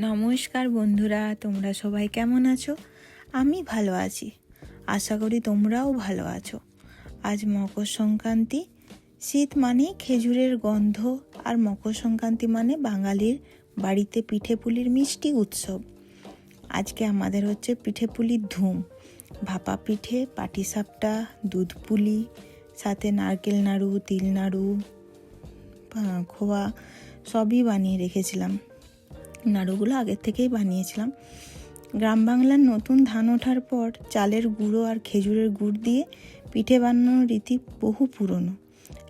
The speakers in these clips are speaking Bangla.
নমস্কার বন্ধুরা, তোমরা সবাই কেমন আছো? আমি ভালো আছি। আশা করি তোমরাও ভালো আছো। আজ মকর সংক্রান্তি। শীত মানে খেজুরের গন্ধ, আর মকর সংক্রান্তি মানে বাঙালির বাড়িতে পিঠে পুলির মিষ্টি উৎসব। আজকে আমাদের হচ্ছে পিঠে পুলির ধুম। ভাপা পিঠে, পাটিসাপটা দুধ পুলি সাথে নারকেল নাড়ু, তিল নাড়ু খোয়া, সবই বানিয়ে রেখেছিলাম। নাড়ুগুলো আগের থেকেই বানিয়েছিলাম। গ্রাম বাংলার নতুন ধান ওঠার পর চালের গুঁড়ো আর খেজুরের গুড় দিয়ে পিঠে বানানোর রীতি বহু পুরনো।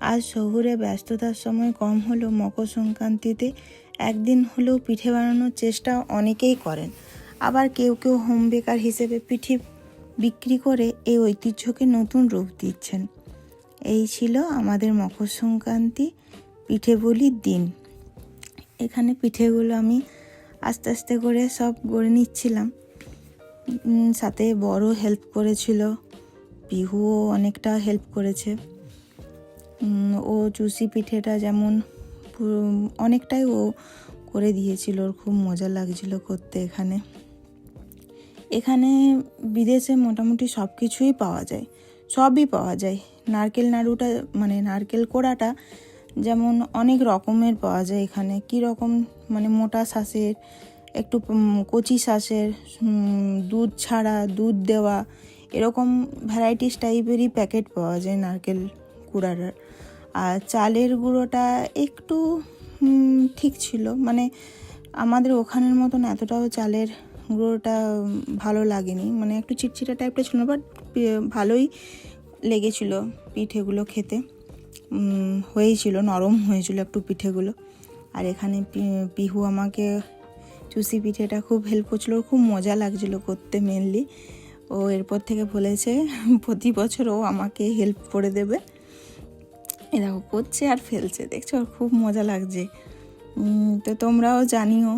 আজ শহুরে ব্যস্ততার সময় কম হলেও মকর সংক্রান্তিতে একদিন হলেও পিঠে বানানোর চেষ্টা অনেকেই করেন। আবার কেউ কেউ হোম বেকার হিসেবে পিঠে বিক্রি করে এই ঐতিহ্যকে নতুন রূপ দিচ্ছেন। এই ছিল আমাদের মকর সংক্রান্তি পিঠে বলির দিন। এখানে পিঠেগুলো আমি আস্তে আস্তে করে সব গড়ে নিচ্ছিলাম। সাথে বড় হেল্প করেছিল। পিহুও অনেকটা হেল্প করেছে। ও চুষি পিঠেটা যেমন অনেকটাই ও করে দিয়েছিল। ওর খুব মজা লাগছিল করতে এখানে। এখানে বিদেশে মোটামুটি সব কিছুই পাওয়া যায়। সবই পাওয়া যায়। নারকেল নাড়ুটা মানে নারকেল কোড়াটা যেমন অনেক রকমের পাওয়া যায় এখানে। কী রকম? মানে মোটা শ্বাসের একটু কচি শ্বাসের উম, দুধ ছাড়া দুধ দেওয়া এরকম ভ্যারাইটিস টাইপেরই প্যাকেট পাওয়া যায় নারকেল কুড়ার। আর চালের গুঁড়োটা একটু ঠিক ছিল। মানে আমাদের ওখানের মতন এতটাও চালের গুঁড়োটা ভালো লাগেনি। মানে একটু চিটচিটা টাইপটা ছিল বাট ভালোই লেগেছিল পিঠেগুলো খেতে। হয়েছিল, নরম হয়েছিল একটু পিঠেগুলো। আর এখানে পিহু আমাকে চুষি পিঠেটা খুব হেল্প করছিল, খুব মজা লাগছিল করতে মেনলি ও এরপর থেকে বলেছে, প্রতি বছর ও আমাকে হেল্প করে দেবে। এ দেখো, করছে আর ফেলছে, দেখছ খুব মজা লাগছে। তো তোমরাও জানিও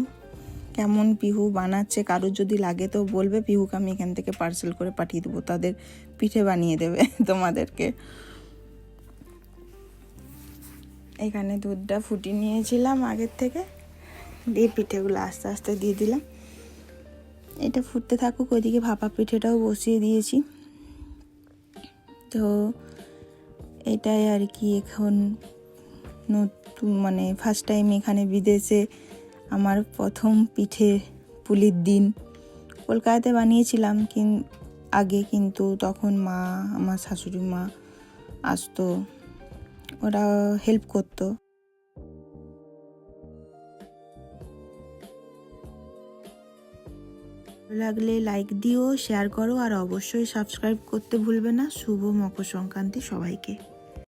কেমন পিহু বানাচ্ছে, কারোর যদি লাগে তো বলবে, পিহুকে আমি এখান থেকে পার্সেল করে পাঠিয়ে দেবো, তাদের পিঠে বানিয়ে দেবে তোমাদেরকে। এখানে দুধটা ফুটিয়ে নিয়েছিলাম আগের থেকে। দিয়ে পিঠেগুলো আস্তে আস্তে দিয়ে দিলাম। এটা ফুটতে থাকুক, ওইদিকে ভাপা পিঠেটাও বসিয়ে দিয়েছি। তো এটাই আর কি এখন নতুন মানে ফার্স্ট টাইম এখানে বিদেশে আমার প্রথম পিঠে পুলির দিন। কলকাতাতে বানিয়েছিলাম কিন, আগে কিন্তু তখন মা, আমার শাশুড়ি মা আসতো। ওরা হেল্প করতো। লাগলে লাইক দিও শেয়ার করো, আর অবশ্যই সাবস্ক্রাইব করতে ভুলবে না। শুভ মকর সংক্রান্তি সবাইকে।